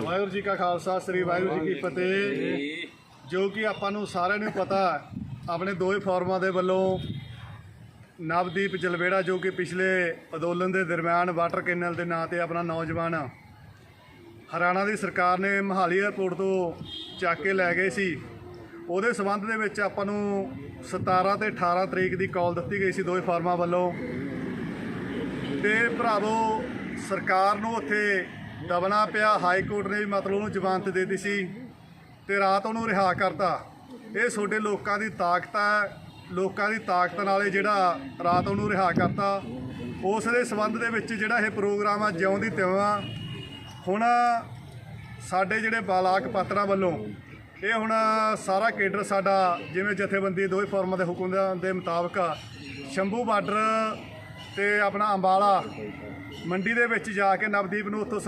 ਵਾਹਿਗੁਰੂ ਜੀ ਕਾ ਖਾਲਸਾ ਸ੍ਰੀ ਵਾਹਿਗੁਰੂ ਜੀ ਕੀ ਫਤਿਹ। ਜੋ ਕਿ ਆਪਾਂ ਨੂੰ ਸਾਰਿਆਂ ਨੂੰ ਪਤਾ ਆਪਣੇ ਦੋਵੇਂ ਫਾਰਮਾਂ ਦੇ ਵੱਲੋਂ ਨਵਦੀਪ ਜਲਵੇੜਾ ਜੋ ਕਿ ਪਿਛਲੇ ਅੰਦੋਲਨ ਦੇ ਦਰਮਿਆਨ ਵਾਟਰ ਕੈਨਲ ਦੇ ਨਾਂ ਤੇ ਆਪਣਾ ਨੌਜਵਾਨ ਹਰਿਆਣਾ ਦੀ ਸਰਕਾਰ ਨੇ ਮਹਾਲੀ 에ਅਰਪੋਰਟ ਤੋਂ ਚੱਕ ਕੇ ਲੈ ਗਏ ਸੀ। ਉਹਦੇ ਸਬੰਧ ਦੇ ਵਿੱਚ ਆਪਾਂ ਨੂੰ 17 ਤੇ 18 ਤਰੀਕ ਦੀ ਕਾਲ ਦਿੱਤੀ ਗਈ ਸੀ ਦੋਵੇਂ ਫਾਰਮਾਂ ਵੱਲੋਂ। ਤੇ ਭਰਾਵੋ ਸਰਕਾਰ ਨੂੰ ਉੱਥੇ ਦਬਣਾ ਪਿਆ, ਹਾਈ ਕੋਰਟ ਨੇ ਵੀ ਮਤਲਬ ਉਹਨੂੰ ਜ਼ਮਾਨਤ ਦੇ ਦਿੱਤੀ ਸੀ ਤੇ ਰਾਤ ਉਹਨੂੰ ਰਿਹਾ ਕਰਤਾ। ਇਹ ਤੁਹਾਡੇ ਲੋਕਾਂ ਦੀ ਤਾਕਤ ਹੈ, ਲੋਕਾਂ ਦੀ ਤਾਕਤ ਨਾਲ ਇਹ ਜਿਹੜਾ ਰਾਤ ਉਹਨੂੰ ਰਿਹਾ ਕਰਤਾ। ਉਸ ਦੇ ਸਬੰਧ ਦੇ ਵਿੱਚ ਜਿਹੜਾ ਇਹ ਪ੍ਰੋਗਰਾਮ ਆ, ਜਿਉਂ ਦੀ ਤਿਉਂ ਆ, ਹੁਣ ਸਾਡੇ ਜਿਹੜੇ ਬਾਲਾਕ ਪਾਤਰਾਂ ਵੱਲੋਂ ਇਹ ਹੁਣ ਸਾਰਾ ਕੇਡਰ ਸਾਡਾ, ਜਿਵੇਂ ਜਥੇਬੰਦੀ ਦੋਵੇਂ ਫੋਰਮਾਂ ਦੇ ਹੁਕਮ ਦੇ- ਦੇ ਮੁਤਾਬਕ ਸ਼ੰਭੂ ਬਾਰਡਰ ਤੇ ਆਪਣਾ ਅੰਬਾਲਾ ਮੰਡੀ ਦੇ ਵਿੱਚ ਜਾ ਕੇ ਨਵਦੀਪ ਨੂੰ ਉੱਥੋਂ